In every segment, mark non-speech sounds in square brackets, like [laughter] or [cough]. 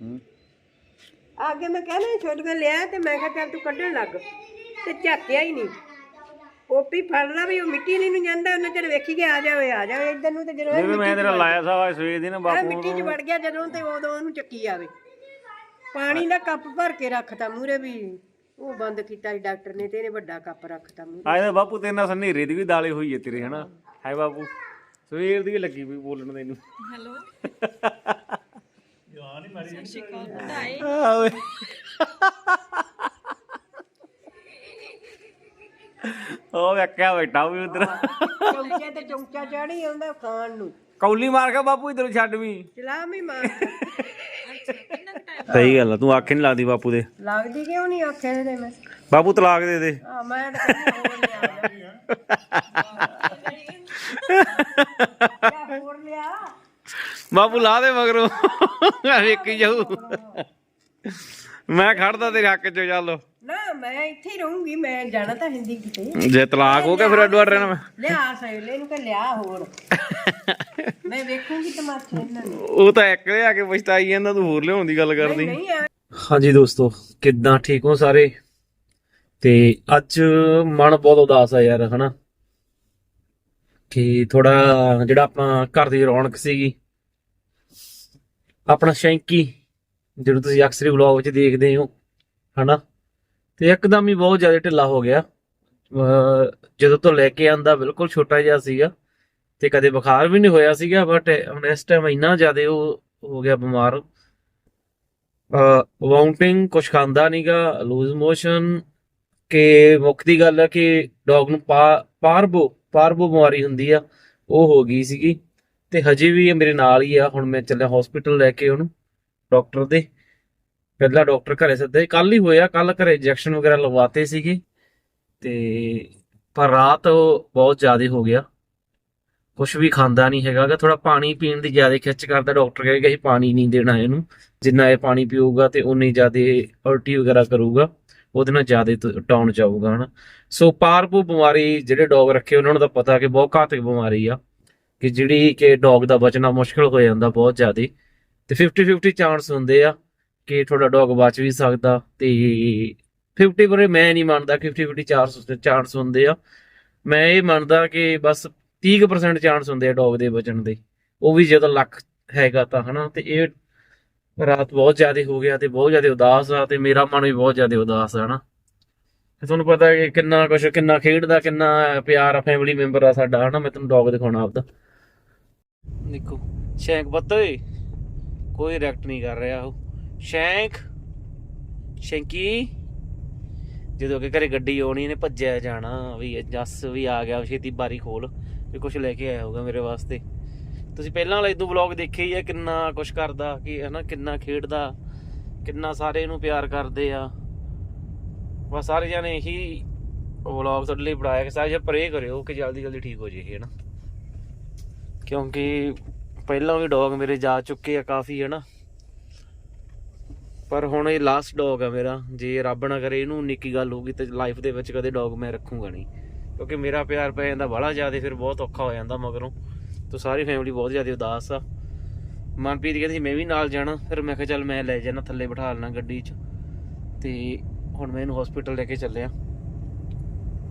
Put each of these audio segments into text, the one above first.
ਹੂੰ ਅੱਗੇ ਮੈਂ ਕਹਿੰਦਾ ਛੋਟੀਆਂ ਲਿਆ ਤੇ ਮੈਂ ਕਿਹਾ ਚੱਲ ਤੂੰ ਕੱਢਣ ਲੱਗ। ਤੇ ਝਾਕਿਆ ਹੀ ਨਹੀਂ। ਪੋਪੀ ਫੜਦਾ ਵੀ ਉਹ ਮਿੱਟੀ ਨਹੀਂ ਨੂੰ ਜਾਂਦਾ ਉਹਨਾਂ ਚਿਰ ਵੇਖੀ ਗਿਆ ਆ ਜਾਵੇ ਆ ਜਾਵੇ ਇੱਧਰ ਨੂੰ ਤੇ ਜਦੋਂ ਇਹ ਜਿਵੇਂ ਮੈਂ ਤੇਰਾ ਲਾਇਆ ਸਾ ਸਵੇਰ ਦੀ ਨਾ ਬਾਪੂ ਮਿੱਟੀ 'ਚ ਵੜ ਗਿਆ ਜਦੋਂ ਤੇ ਉਦੋਂ ਉਹਨੂੰ ਚੱਕੀ ਆਵੇ। ਪਾਣੀ ਦਾ ਕੱਪ ਭਰ ਕੇ ਰੱਖਤਾ ਮੂਰੇ ਵੀ ਉਹ ਬੰਦ ਕੀਤਾ ਸੀ ਡਾਕਟਰ ਨੇ ਤੇ ਇਹਨੇ ਵੱਡਾ ਕੱਪ ਰੱਖਤਾ ਮੂਰੇ ਆਏ ਤਾਂ ਬਾਪੂ ਤੇਰੇ ਨਾਲ ਸੰਨੀਰੇ ਦੀ ਵੀ ਦਾਲੇ ਹੋਈ ਹੈ ਤੇਰੇ ਹਨਾ? ਹੈ ਬਾਪੂ ਸਵੇਰ ਦੀ ਵੀ ਲੱਗੀ ਵੀ ਬੋਲਣ ਤੈਨੂੰ। ਹੈਲੋ। [laughs] ਆ ਓਏ ਉਹ ਵੇਖਿਆ ਬੈਠਾ ਵੀ ਉਧਰ। ਚੌਂਕੇ ਤੇ ਚੌਂਕਾ ਚਾੜੀ ਆਉਂਦਾ ਖਾਣ ਨੂੰ। ਕੌਲੀ ਮਾਰ ਕੇ ਬਾਪੂ ਇਧਰ ਛੱਡ ਵੀ। ਚਲਾ ਵੀ ਮਾਰ। ਸਹੀ ਗੱਲ ਆ ਤੂੰ ਆਖੇ ਨਹੀਂ ਲੱਗਦੀ ਬਾਪੂ ਦੇ। ਲੱਗਦੀ ਕਿਉਂ ਨਹੀਂ ਆਖੇ ਦੇ ਮੈਂ? ਬਾਪੂ ਤਲਾਕ ਦੇ ਦੇ। ਆ ਮੈਂ ਤਾਂ ਕਹਿੰਦੀ ਹੋਰ [laughs] ਲਿਆ ਹੋਰ ਲਿਆ। ਬਾਪੂ ਲਾ ਦੇ ਮਗਰੋਂ। ਵੇਖੀ ਜਾਊ। ਮੈਂ ਖੜਦਾ ਤੇਰੇ ਹੱਕ 'ਚ ਚੱਲ। ਨਾ ਮੈਂ ਇੱਥੇ ਹੀ ਰਹੂੰਗੀ ਮੈਂ ਜਾਣਾ ਤਾਂ ਹਿੰਦੀ ਕਿਤੇ। ਜੇ ਤਲਾਕ ਹੋ ਗਿਆ ਫਿਰ ਅੱਡੋ ਅੱਡ ਰਹਿਣਾ ਮੈਂ। ਲਿਆ ਸੈਲੇ ਨੂੰ ਕਿ ਲਿਆ ਹੋਰ। ਮੈਂ ਵੇਖੂੰਗੀ ਤਮਾਸ਼ੇ ਇਹਨਾਂ ਨੂੰ। ਉਹ ਤਾਂ ਇੱਕ ਦੇ ਆ ਕੇ ਪਛਤਾਈ ਜਾਂਦਾ ਤੂੰ ਹੋਰ ਲਿਆਉਣ ਦੀ ਗੱਲ ਕਰਦੀ। ਨਹੀਂ ਹਾਂਜੀ ਦੋਸਤੋ ਕਿੱਦਾਂ ਠੀਕ ਹੋ ਸਾਰੇ? ਤੇ ਅੱਜ ਮਨ ਬਹੁਤ ਉਦਾਸ ਆ ਯਾਰ ਹਨਾ? ਕਿ ਥੋੜਾ ਜਿਹੜਾ ਆਪਣਾ ਘਰ ਦੀ ਰੌਣਕ ਸੀਗੀ ਆਪਣਾ ਸ਼ੈਂਕੀ ਜਿਹਨੂੰ ਤੁਸੀਂ ਅਕਸਰ ਹੀ ਵਲੌਗ ਵਿੱਚ ਦੇਖਦੇ ਹੋ, ਹਨਾ? ਤੇ ਇੱਕਦਮ ਹੀ ਬਹੁਤ ਜ਼ਿਆਦਾ ਢਿੱਲਾ ਹੋ ਗਿਆ। ਜਦੋਂ ਤੋਂ ਲੈ ਕੇ ਆਂਦਾ, ਬਿਲਕੁਲ ਛੋਟਾ ਜਿਹਾ ਸੀਗਾ ਤੇ ਕਦੇ ਬੁਖਾਰ ਵੀ ਨਹੀਂ ਹੋਇਆ ਸੀਗਾ ਬਟ ਹੁਣ ਇਸ ਟਾਈਮ ਇੰਨਾ ਜ਼ਿਆਦਾ ਉਹ ਹੋ ਗਿਆ ਬਿਮਾਰ। ਵਾਉਂਟਿੰਗ ਕੁਛ ਖਾਂਦਾ ਨਹੀਂਗਾ ਲੂਜ਼ ਮੋਸ਼ਨ ਕਿ ਮੁੱਖ ਦੀ ਗੱਲ ਹੈ ਕਿ ਡੌਗ ਨੂੰ ਪਾ- ਪਾਰਬੋ ਪਾਰਬੋ ਬਿਮਾਰੀ ਹੁੰਦੀ ਆ, ਉਹ ਹੋ ਗਈ ਸੀਗੀ। ਤੇ ਹਜੇ ਵੀ ਇਹ ਮੇਰੇ ਨਾਲ ਹੀ ਆ, ਹੁਣ ਮੈਂ ਚੱਲਿਆ ਹਸਪੀਟਲ ਲੈ ਕੇ ਉਹਨੂੰ ਡਾਕਟਰ ਦੇ। ਪਹਿਲਾਂ ਡਾਕਟਰ ਘਰੇ ਸੱਦੇ ਕੱਲ ਹੀ ਹੋਇਆ ਕੱਲ ਘਰੇ ਇੰਜੈਕਸ਼ਨ ਵਗੈਰਾ ਲਗਵਾਤੇ ਸੀਗੇ। ਤੇ ਪਰ ਰਾਤ ਉਹ ਬਹੁਤ ਜ਼ਿਆਦਾ ਹੋ ਗਿਆ। ਕੁਝ ਵੀ ਖਾਂਦਾ ਨਹੀਂ ਹੈਗਾਗਾ ਥੋੜਾ ਪਾਣੀ ਪੀਣ ਦੀ ਜ਼ਿਆਦਾ ਖਿੱਚ ਕਰਦਾ। ਡਾਕਟਰ ਕਹੇਗਾ ਇਹ ਪਾਣੀ ਨਹੀਂ ਦੇਣਾ ਇਹਨੂੰ, ਜਿੰਨਾ ਇਹ ਪਾਣੀ ਪੀਊਗਾ ਤੇ ਉਨੀ ਜ਼ਿਆਦਾ ਉਲਟੀ ਵਗੈਰਾ ਕਰੂਗਾ, ਉਹਦੇ ਨਾਲ ਜ਼ਿਆਦਾ ਟਾਉਣ ਜਾਊਗਾ, ਹਨਾ। ਸੋ ਪਾਰਬੋ ਬਿਮਾਰੀ ਜਿਹੜੇ ਡੌਗ ਰੱਖੇ, ਉਹਨਾਂ ਨੂੰ ਤਾਂ ਪਤਾ ਕਿ ਬਹੁਤ ਘਾਤਕ ਬਿਮਾਰੀ ਆ। ਕਿ ਜਿਹੜੀ ਕਿ ਡੌਗ ਦਾ ਬਚਣਾ ਮੁਸ਼ਕਲ ਹੋ ਜਾਂਦਾ ਬਹੁਤ ਜ਼ਿਆਦਾ। ਤੇ 50 50 ਚਾਂਸ ਹੁੰਦੇ ਆ ਕਿ ਤੁਹਾਡਾ ਡੌਗ ਬਚ ਵੀ ਸਕਦਾ ਤੇ 50 ਬਰੇ ਮੈਂ ਨਹੀਂ ਮੰਨਦਾ ਕਿ 50 50 ਚਾਂਸ ਚਾਂਸ ਹੁੰਦੇ ਆ। ਮੈਂ ਇਹ ਮੰਨਦਾ ਕਿ ਬਸ 30% ਚਾਂਸ ਹੁੰਦੇ ਆ ਡੌਗ ਦੇ ਬਚਣ ਦੇ। ਉਹ ਵੀ ਜਦੋਂ ਲੱਖ ਹੈਗਾ ਤਾਂ, ਹਨਾ, ਤੇ ਇਹ ਰਾਤ ਬਹੁਤ ਜ਼ਿਆਦਾ ਹੋ ਗਿਆ ਤੇ ਬਹੁਤ ਜ਼ਿਆਦਾ ਉਦਾਸ ਆ ਤੇ ਮੇਰਾ ਮਨ ਵੀ ਬਹੁਤ ਜ਼ਿਆਦਾ ਉਦਾਸ ਆ, ਹਨਾ। ਤੇ ਤੁਹਾਨੂੰ ਪਤਾ ਹੈ ਕਿ ਕਿੰਨਾ ਕੁਛ, ਕਿੰਨਾ ਖੇਡਦਾ, ਕਿੰਨਾ ਪਿਆਰ ਆ ਫੈਮਿਲੀ ਮੈਂਬਰ ਆ ਸਾਡਾ, ਹਨਾ, ਮੈਂ ਤੁਹਾਨੂੰ ਡੌਗ ਦਿਖਾਉਣਾ ਆਪਦਾ। ਦੇਖੋ, ਸ਼ੈਂਕ ਬੱਤੇ ਕੋਈ ਰਿਐਕਟ ਨਹੀਂ ਕਰ ਰਿਹਾ ਉਹ। ਸ਼ੈਂਕ, ਸ਼ੈਂਕੀ, ਜਦੋਂ ਕਿ ਘਰੇ ਗੱਡੀ ਆਉਣੀ ਇਹਨੇ ਭੱਜਿਆ ਜਾਣਾ ਵੀ ਇਹ ਜੱਸ ਵੀ ਆ ਗਿਆ ਛੇਤੀ ਬਾਰੀ ਖੋਲ, ਵੀ ਕੁਝ ਲੈ ਕੇ ਆਇਆ ਹੋਊਗਾ ਮੇਰੇ ਵਾਸਤੇ। ਤੁਸੀਂ ਪਹਿਲਾਂ ਵਾਲਾ ਇਦੋਂ ਵਲੌਗ ਦੇਖਿਆ ਹੀ ਆ, ਕਿੰਨਾ ਕੁਝ ਕਰਦਾ, ਕਿ ਹਨਾ ਕਿੰਨਾ ਖੇਡਦਾ, ਕਿੰਨਾ ਸਾਰੇ ਇਹਨੂੰ ਪਿਆਰ ਕਰਦੇ ਆ। ਬਸ ਸਾਰੇ ਜਾਣੇ ਇਹੀ ਵਲੌਗ ਤੁਹਾਡੇ ਲਈ ਬਣਾਇਆ, ਕਿ ਸਾਰੇ ਪ੍ਰੇ ਕਰਿਓ ਕਿ ਜਲਦੀ ਜਲਦੀ ਠੀਕ ਹੋ ਜੇ ਇਹ ਹਨਾ ਕਿਉਂਕਿ ਪਹਿਲਾਂ ਵੀ ਡੌਗ ਮੇਰੇ ਜਾ ਚੁੱਕੇ ਆ ਕਾਫੀ, ਹਨਾ। ਪਰ ਹੁਣ ਇਹ ਲਾਸਟ ਡੌਗ ਆ ਮੇਰਾ, ਜੇ ਰੱਬ ਨਾ ਕਰੇ, ਇਹਨੂੰ ਨਿੱਕੀ ਗੱਲ ਹੋਊਗੀ ਤੇ ਲਾਈਫ ਦੇ ਵਿੱਚ ਕਦੇ ਡੌਗ ਮੈਂ ਰੱਖੂੰਗਾ ਨਹੀਂ। ਕਿਉਂਕਿ ਮੇਰਾ ਪਿਆਰ ਪੈ ਜਾਂਦਾ ਬੜਾ ਜ਼ਿਆਦਾ ਫਿਰ ਬਹੁਤ ਔਖਾ ਹੋ ਜਾਂਦਾ ਮਗਰੋਂ। ਤੇ ਸਾਰੀ ਫੈਮਿਲੀ ਬਹੁਤ ਜ਼ਿਆਦਾ ਉਦਾਸ ਆ। ਮਨਪ੍ਰੀਤ ਕਹਿੰਦੀ ਸੀ, ਮੈਂ ਵੀ ਨਾਲ ਜਾਣਾ। ਫਿਰ ਮੈਂ ਕਿਹਾ, ਚੱਲ ਮੈਂ ਲੈ ਜਾਣਾ ਥੱਲੇ ਬਿਠਾ ਲੈਣਾ ਗੱਡੀ 'ਚ। ਤੇ ਹੁਣ ਮੈਂ ਇਹਨੂੰ ਹਸਪੀਟਲ ਲੈ ਕੇ ਚੱਲਿਆ।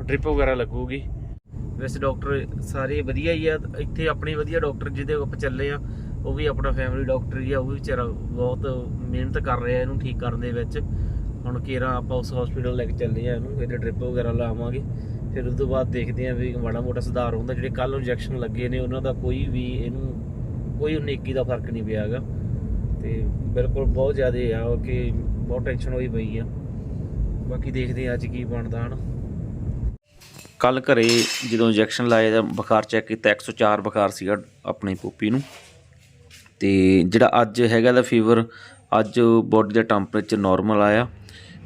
ਡ੍ਰਿਪ ਵਗੈਰਾ ਲੱਗੂਗੀ। ਵੈਸੇ ਡਾਕਟਰ ਸਾਰੇ ਵਧੀਆ ਹੀ ਆ, ਇੱਥੇ ਆਪਣੇ ਵਧੀਆ ਡਾਕਟਰ ਜਿਹਦੇ ਆਪਾਂ ਚੱਲੇ ਆ, ਉਹ ਵੀ ਆਪਣਾ ਫੈਮਿਲੀ ਡਾਕਟਰ ਹੀ ਆ, ਉਹ ਵੀ ਵਿਚਾਰਾ ਬਹੁਤ ਮਿਹਨਤ ਕਰ ਰਿਹਾ ਇਹਨੂੰ ਠੀਕ ਕਰਨ ਦੇ ਵਿੱਚ। ਹੁਣ ਕੇਰਾ ਆਪਾਂ ਉਸ ਹਸਪੀਟਲ ਲੈ ਕੇ ਚੱਲੇ ਆ ਇਹਨੂੰ, ਇਹਦੇ ਡ੍ਰਿਪ ਵਗੈਰਾ ਲਾਵਾਂਗੇ। ਫਿਰ ਉਸ ਤੋਂ ਬਾਅਦ ਦੇਖਦੇ ਆ ਵੀ ਮਾੜਾ ਮੋਟਾ ਸੁਧਾਰ ਹੁੰਦਾ, ਜਿਹੜੇ ਕੱਲ ਇੰਜੈਕਸ਼ਨ ਲੱਗੇ ਨੇ, ਉਹਨਾਂ ਦਾ ਕੋਈ ਵੀ ਇਹਨੂੰ, ਕੋਈ ਉਨੇਕੀ ਦਾ ਫ਼ਰਕ ਨਹੀਂ ਪਿਆ ਪਿਆਗਾ ਤੇ ਬਿਲਕੁਲ ਬਹੁਤ ਜ਼ਿਆਦਾ ਆ ਉਹ ਕਿ ਬਹੁਤ ਟੈਨਸ਼ਨ ਹੋਈ ਪਈ ਆ। ਬਾਕੀ ਦੇਖਦੇ ਆ ਅੱਜ ਕੀ ਬਣਦਾ ਹਨਾ। ਕੱਲ ਘਰੇ ਜਦੋਂ ਇੰਜੈਕਸ਼ਨ ਲਾਇਆ ਤਾਂ ਬੁਖਾਰ ਚੈੱਕ ਕੀਤਾ 104 ਬੁਖਾਰ ਸੀਗਾ ਆਪਣੀ ਪੋਪੀ ਨੂੰ। ਤੇ ਜਿਹੜਾ ਅੱਜ ਹੈਗਾ ਦਾ ਫੀਵਰ ਅੱਜ ਬੋਡੀ ਦਾ ਟੈਂਪਰੇਚਰ ਨਾਰਮਲ ਆਇਆ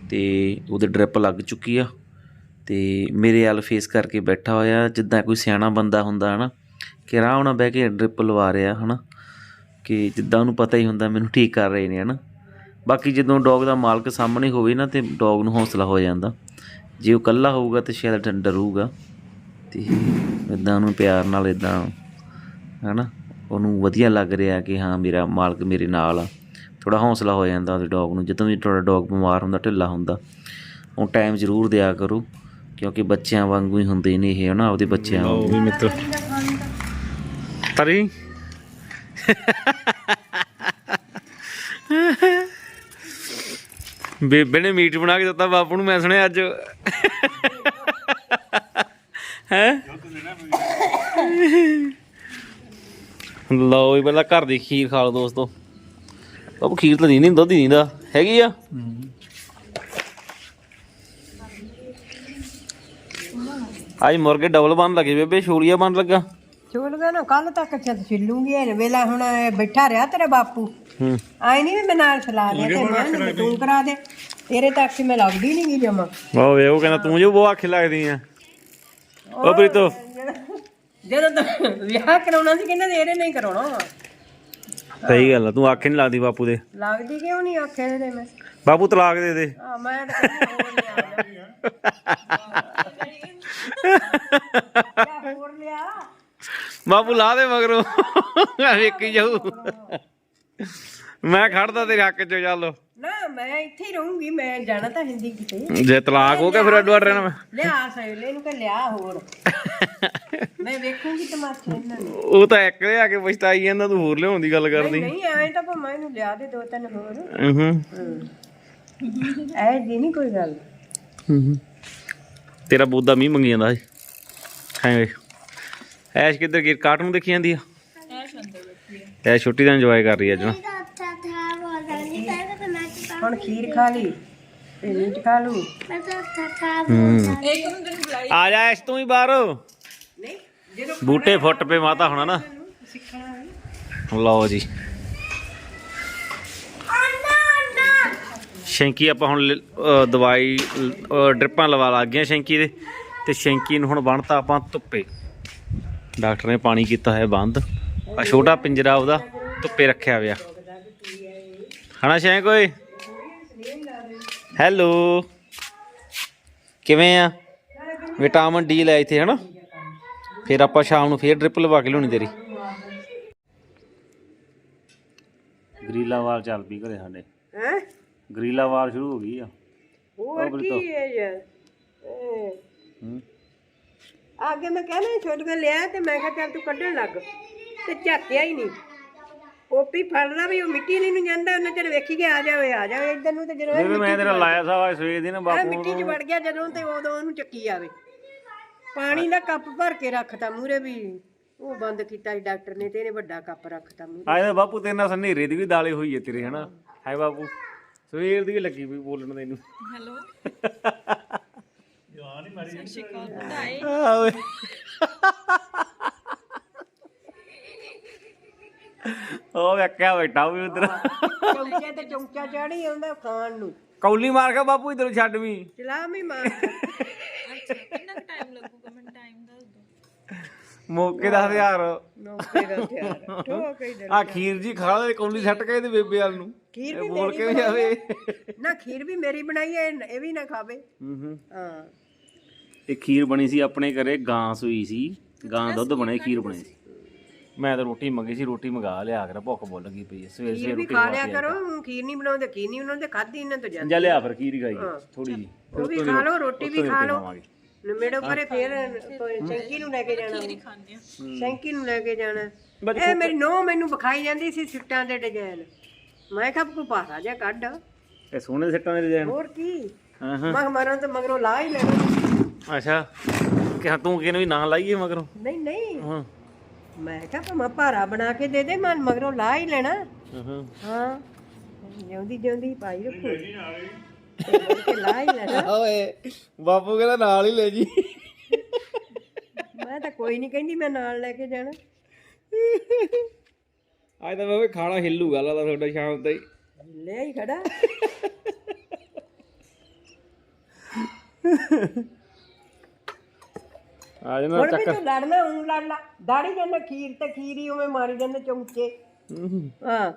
ਤੇ ਉਹਦੇ ਡ੍ਰਿਪ ਲੱਗ ਚੁੱਕੀ ਆ। ਤੇ ਮੇਰੇ ਵੱਲ ਫੇਸ ਕਰਕੇ ਬੈਠਾ ਹੋਇਆ, ਜਿੱਦਾਂ ਕੋਈ ਸਿਆਣਾ ਬੰਦਾ ਹੁੰਦਾ ਹਨਾ, ਕਿ ਰਾਹ ਨਾਲ ਬਹਿ ਕੇ ਡ੍ਰਿਪ ਲਵਾ ਰਿਹਾ ਹਨਾ, ਕਿ ਜਿੱਦਾਂ ਉਹਨੂੰ ਪਤਾ ਹੀ ਹੁੰਦਾ ਮੈਨੂੰ ਠੀਕ ਕਰ ਰਹੇ ਨੇ ਹਨਾ। ਬਾਕੀ ਜਦੋਂ ਡੌਗ ਦਾ ਮਾਲਕ ਸਾਹਮਣੇ ਹੋਵੇ ਨਾ ਤੇ ਡੌਗ ਨੂੰ ਹੌਸਲਾ ਹੋ ਜਾਂਦਾ। ਜੇ ਉਹ ਇਕੱਲਾ ਹੋਊਗਾ ਤੇ ਸ਼ਾਇਦ ਡਰ- ਡਰੂਗਾ ਤੇ ਇਦਾਂ ਉਹਨੂੰ ਪਿਆਰ ਨਾਲ ਇਦਾਂ ਹਨਾ ਉਹਨੂੰ ਵਧੀਆ ਲੱਗ ਰਿਹਾ ਕਿ ਹਾਂ ਮੇਰਾ ਮਾਲਕ ਮੇਰੇ ਨਾਲ ਆ। ਥੋੜਾ ਹੌਸਲਾ ਹੋ ਜਾਂਦਾ ਉਹਦੇ ਡੌਗ ਨੂੰ ਜਦੋਂ ਵੀ ਤੁਹਾਡਾ ਡੌਗ ਬਿਮਾਰ ਹੁੰਦਾ ਢਿੱਲਾ ਹੁੰਦਾ ਉਹ ਟਾਈਮ ਜ਼ਰੂਰ ਦਿਆ ਕਰੋ ਕਿਉਂਕਿ ਬੱਚਿਆਂ ਵਾਂਗੂ ਹੀ ਹੁੰਦੇ ਨੇ ਇਹ ਹਨਾ ਆਪਦੇ ਬੱਚਿਆਂ ਵਾਂਗੂ। ਵੀ ਮਿੱਤਰ। ਤਰੀ? ਬੇਬੇ ਨੇ ਮੀਟ ਬਣਾ ਕੇ ਦਿੱਤਾ ਬਾਪੂ ਨੂੰ, ਮੈਂ ਸੁਣਿਆ ਅੱਜ। ਹੈ? ਲਓ ਵੀ ਪਹਿਲਾਂ ਘਰ ਦੀ ਖੀਰ ਖਾ ਲਓ ਦੋਸਤੋ। ਬਾਪੂ, ਖੀਰ ਤਾਂ ਨਹੀਂ ਦੁੱਧ ਹੀ ਨਹੀਂ ਦਾ। ਹੈਗੀ ਆ? ਅੱਜ ਮੁਰਗੇ ਡਬਲ ਬਣ ਲੱਗੇ ਬੇਬੇ, ਛੋਲੀਆ ਬਣ ਲੱਗਾ। ਨਾ ਕੱਲ ਤੱਕ ਚੱਲ ਛਿੱਲੂਗੀ ਇਹ ਵੇਲਾ ਹੁਣ ਇਹ ਬੈਠਾ ਰਿਹਾ ਤੇਰਾ ਬਾਪੂ। ਹੂੰ। ਆਈ ਨਹੀਂ ਮੈਂ ਨਾਲ ਚਲਾ ਦਿਆ ਤੇ ਮੈਂ ਤੂੰ ਕਰਾ ਦੇ ਤੇਰੇ ਤੱਕ ਮੈਂ ਲੱਗਦੀ ਨਹੀਂ ਗਈ ਜਮਾ। ਉਹ ਵੇ ਉਹ ਕਹਿੰਦਾ ਤੂੰ ਜੋ ਬਹੁਤ ਆਖੇ ਲੱਗਦੀ ਆ। ਉਹ ਪ੍ਰੀਤੋ। ਜਦੋਂ ਤਾਂ ਵਿਆਹ ਕਰਾਉਣਾ ਸੀ ਕਹਿੰਦੇ ਇਹਨੇ ਨਹੀਂ ਕਰਾਉਣਾ। ਸਹੀ ਗੱਲ ਆ ਤੂੰ ਆਖੇ ਨਹੀਂ ਲੱਗਦੀ ਬਾਪੂ ਦੇ। ਲੱਗਦੀ ਕਿਉਂ ਨਹੀਂ ਆਖੇ ਦੇ ਮੈਂ? ਬਾਪੂ ਤਲਾਕ ਦੇ ਦੇ। ਆ ਮੈਂ ਤਾਂ ਹੋਰ ਲਿਆ। [laughs] ਬਾਪੂ ਲਾ ਦੇ ਮਗਰੋਂ। ਵੇਖੀ ਜਾਊ। ਮੈਂ ਖੜਦਾ ਤੇਰੇ ਹੱਕ 'ਚ ਚੱਲ ਨਾ ਮੈਂ ਇੱਥੇ ਹੀ ਰਹੂੰਗੀ ਮੈਂ ਜਾਣਾ ਤਾਂ ਹਿੰਦੀ ਕਿਤੇ। ਜੇ ਤਲਾਕ ਹੋ ਗਿਆ ਫਿਰ ਅੱਡੋ ਅੱਡ ਰਹਿਣਾ ਮੈਂ। ਲਿਆ ਸੈਲੇ ਨੂੰ ਕਿ ਲਿਆ ਹੋਰ। ਮੈਂ ਵੇਖੂੰਗੀ ਤਮਾਸ਼ੇ ਇਹਨਾਂ ਨੂੰ। ਉਹ ਤਾਂ ਇੱਕ ਦੇ ਆ ਕੇ ਪਛਤਾਈ ਜਾਂਦਾ ਤੂੰ ਹੋਰ ਲਿਆਉਣ ਦੀ ਗੱਲ ਕਰਦੀ। ਨਹੀਂ ਐਵੇਂ ਤਾਂ ਭਾਵੇਂ ਇਹਨੂੰ ਲਿਆ ਦੇ ਦੋ ਤਿੰਨ ਹੋਰ। ਹੂੰ। ਐ ਦੀ ਨਹੀਂ ਕੋਈ ਗੱਲ। ਹੂੰ ਤੇਰਾ ਬੋਦਾ ਮੀਂਹ ਮੰਗੀ ਜਾਂਦਾ ਸੀ। ਹਾਂ ਵੇ ਐਸ਼ ਕਿੱਧਰ ਗਈ? ਕਾਰਟੂਨ ਦੇਖੀ ਜਾਂਦੀ ਆ? ਐਸ਼ ਅੰਦਰ ਬੈਠੀ ਆ ਐਸ਼ ਛੁੱਟੀ ਦਾ ਇੰਜੋਏ ਕਰ ਰਹੀ ਹੈ ਅੱਜ ਨਾ। ਹੁਣ ਖੀਰ ਖਾ ਲਈ ਤੇ ਮੀਟ ਖਾ ਲੂ ਆ। ਜਾ। ਐਸ਼ ਤੂੰ ਹੀ। ਬਾਹਰ ਬੂਟੇ ਫੁੱਟ ਪਏ ਮਾਤਾ ਹੋਣਾ ਨਾ। ਲਓ ਜੀ। ਸ਼ੈਂਕੀ ਆਪਾਂ ਹੁਣ ਲ- ਦਵਾਈ ਡ੍ਰਿਪਾਂ ਲਵਾ ਲੱਗ ਗਈਆਂ ਸ਼ੈਂਕੀ ਦੇ। ਤੇ ਸ਼ੈਂਕੀ ਨੂੰ ਹੁਣ ਬੰਨਤਾ ਆਪਾਂ ਧੁੱਪੇ। ਡਾਕਟਰ ਨੇ ਪਾਣੀ ਕੀਤਾ ਹੈ ਬੰਦ। ਆ ਛੋਟਾ ਪਿੰਜਰਾ ਉਹਦਾ ਧੁੱਪੇ ਰੱਖਿਆ ਹੋਇਆ। ਹਣਾ ਸ਼ੈਂਕ ਓਏ? ਹੈਲੋ। ਕਿਵੇਂ ਆ? ਵਿਟਾਮਿਨ ਡੀ ਲੈ ਇੱਥੇ ਹਨਾ? ਫਿਰ ਆਪਾਂ ਸ਼ਾਮ ਨੂੰ ਫੇਰ ਡ੍ਰਿਪ ਲਵਾ ਕੇ ਲਿਆਉਣੀ ਤੇਰੀ। ਗਰੀਲਾ ਵਾਲ ਚੱਲ ਪਈ ਘਰੇ ਸਾਡੇ। ਹੈ? ਗਰੀਲਾ ਵਾਲ ਸ਼ੁਰੂ ਹੋ ਗਈ ਆ। ਹੋਰ ਕੀ ਹੈ ਯਾਰ ਇਹ। ਹੂੰ। ਅੱਗੇ ਮੈਂ ਕਹਿਣਾ ਛੁੱਟ ਕੇ ਲਿਆ ਤੇ ਮੈਂ ਕਿਹਾ ਚੱਲ ਤੂੰ ਕੱਢਣ ਲੱਗ। ਤੇ ਝਾਕਿਆ ਹੀ ਨਹੀਂ। ਪੋਪੀ ਫੜਦਾ ਵੀ ਉਹ ਮਿੱਟੀ ਨਹੀਂ ਨੂੰ ਜਾਂਦਾ ਉਹਨਾਂ ਚਿਰ ਵੇਖੀ ਕੇ ਆ ਜਾਵੇ ਆ ਜਾਵੇ ਇੱਧਰ ਨੂੰ ਤੇ ਜਦੋਂ ਇਹ ਜਿਵੇਂ ਮੈਂ ਤੇਰਾ ਲਾਇਆ ਸਾ ਸਵੇਰ ਦੀ ਨਾ ਇਹ ਬਾਪੂ ਮਿੱਟੀ 'ਚ ਵੜ ਗਿਆ ਜਦੋਂ ਤੇ ਉਦੋਂ ਉਹਨੂੰ ਚੱਕੀ ਆਵੇ। ਪਾਣੀ ਦਾ ਕੱਪ ਭਰ ਕੇ ਰੱਖਤਾ ਮੂਰੇ ਵੀ ਉਹ ਬੰਦ ਕੀਤਾ ਸੀ ਡਾਕਟਰ ਨੇ ਤੇ ਇਹਨੇ ਵੱਡਾ ਕੱਪ ਰੱਖਤਾ ਮੂਰੇ ਆਏ ਤਾਂ ਬਾਪੂ ਤੇਰੇ ਨਾਲ ਸੰਨੇਰੇ ਦੀ ਵੀ ਦਾਲੇ ਹੋਈ ਹੈ ਤੇਰੇ ਹਨਾ? ਹੈ ਬਾਪੂ ਸਵੇਰ ਦੀ ਵੀ ਲੱਗੀ ਵੀ ਬੋਲਣ ਤੈਨੂੰ। ਹੈਲੋ। [laughs] ਓਏ। ਉਹ ਵੇਖਿਆ ਬੈਠਾ ਵੀ ਉਧਰ। ਚੌਂਕੇ ਤੇ ਚੌਂਕਾ ਚਾੜੀ ਆਉਂਦਾ ਖਾਣ ਨੂੰ। ਕੌਲੀ ਮਾਰ ਕੇ ਬਾਪੂ ਇਧਰ ਛੱਡ ਵੀ। ਚਲਾ ਵੀ ਮਾਰ। ਮੌਕੇ ਦਾ ਹਜ਼ਾਰ ਨੌਕੇ ਦਾ ਤਿਆਰ ਠੋਕ ਹੀ ਦੇ ਆ ਖੀਰ ਜੀ ਖਾ ਲੈ ਕੌਲੀ ਛੱਟ ਕੇ ਇਹਦੇ ਬੇਬੇ ਵਾਲ ਨੂੰ। ਖੀਰ ਵੀ ਬੋਲ ਮੇਰੀ ਕੇ ਵੀ ਜਾਵੇ ਨਾ ਖੀਰ ਵੀ ਮੇਰੀ ਬਣਾਈ ਹੈ ਇਹ ਵੀ ਨਾ ਖਾਵੇ। ਹੂੰ ਹੂੰ। ਹਾਂ। ਇਹ ਖੀਰ ਬਣੀ ਸੀ ਆਪਣੇ ਘਰੇ ਗਾਂ ਸੂਈ ਸੀ। ਗਾਂ ਦੁੱਧ ਬਣੇ ਖੀਰ ਬਣੀ ਸੀ। ਮੈਂ ਤਾਂ ਰੋਟੀ ਮੰਗੀ ਸੀ ਰੋਟੀ ਮੰਗਾ ਲਿਆ ਕਰ ਭੁੱਖ ਬੁੱਲ ਗਈ ਪਈ ਹੈ। ਸਵੇਰ ਸਵੇਰ ਵੀ ਰੋਟੀ ਖਾ ਲਿਆ ਕਰੋ ਹੁਣ ਖੀਰ ਨਹੀਂ ਬਣਾਉਂਦੇ ਖੀਰ ਨਹੀਂ ਬਣਾਉਂਦੇ ਖਾਦੀ ਇਹਨਾਂ ਤੋਂ ਜਾਂਦੀ ਜਾ ਲਿਆ ਫਿਰ ਖੀਰ ਹੀ ਖਾਈ ਥੋੜੀ ਜੀ ਉਹ ਵੀ ਖਾ ਲਓ ਰੋਟੀ ਵੀ ਖਾ ਲਓ। ਨਮੇੜੋ ਪਰੇ ਫੇਰ ਸ਼ੈਂਕੀ ਨੂੰ ਲੈ ਕੇ ਜਾਣਾ। ਸ਼ੈਂਕੀ ਨੂੰ ਲੈ ਕੇ ਜਾਣਾ। ਇਹ ਮੇਰੀ ਨੋ ਮੈਨੂੰ ਵਿਖਾਈ ਜਾਂਦੀ ਸੀ ਸਿੱਟਾਂ ਦੇ ਡਿਜ਼ਾਈਨ ਮੈਂ ਕਿਹਾ ਕੋਈ ਭਾਰਾ ਜਿਹਾ ਕੱਢ। ਇਹ ਸੋਹਣੇ ਸੱਟਾਂ ਦੇ ਡਿਜ਼ਾਈਨ ਹੋਰ ਕੀ? ਹਾਂ ਹਾਂ। ਮੈਂ ਮਰਾਂ ਤੇ ਮਗਰੋਂ ਲਾ ਹੀ ਲੈਣਾ। ਅੱਛਾ। ਕਿ ਤੂੰ ਕਿਹਨੂੰ ਵੀ ਨਾਂ ਲਾਈਏ ਮਗਰੋਂ? ਨਹੀਂ ਨਹੀਂ। ਹਾਂ। ਮੈਂ ਕਿਹਾ ਭਾਵੇਂ ਭਾਰਾ ਬਣਾ ਕੇ ਦੇ ਦੇ ਮੈਂ ਮਗਰੋਂ ਲਾ ਹੀ ਲੈਣਾ। ਹਾਂ, ਹਾਂ। ਹਾਂ। ਜਿਉਂਦੀ ਜਿਉਂਦੀ ਪਾਈ ਰੱਖੋ। ਤੇ ਮੁੜ ਕੇ ਲਾ ਹੀ ਲੈਣਾ। ਓਏ ਬਾਪੂ ਕਹਿੰਦਾ ਨਾਲ ਹੀ ਲੈ ਜੀ। ਮੈਂ ਤਾਂ ਕੋਈ ਨਹੀਂ ਕਹਿੰਦੀ ਮੈਂ ਨਾਲ ਲੈ ਕੇ ਜਾਣਾ। ਅੱਜ ਤਾਂ ਬਾਬੇ ਖਾਣਾ ਹਿੱਲੂਗਾ ਲੱਗਦਾ ਤੁਹਾਡਾ ਸ਼ਾਮ ਤਾਈ ਲੈ ਹੀ ਖੜਾ। ਆ ਹੁਣ ਵੀ ਤੂੰ ਲੜਨਾ ਉਂ ਲੜ ਲਾ। ਦਾੜੀ ਜਾਂਦਾ ਖੀਰ ਤੇ ਖੀਰੀ ਉਵੇਂ ਮਾਰੀ ਜਾਂਦੇ ਚੌਂਕੇ ਹਾਂ।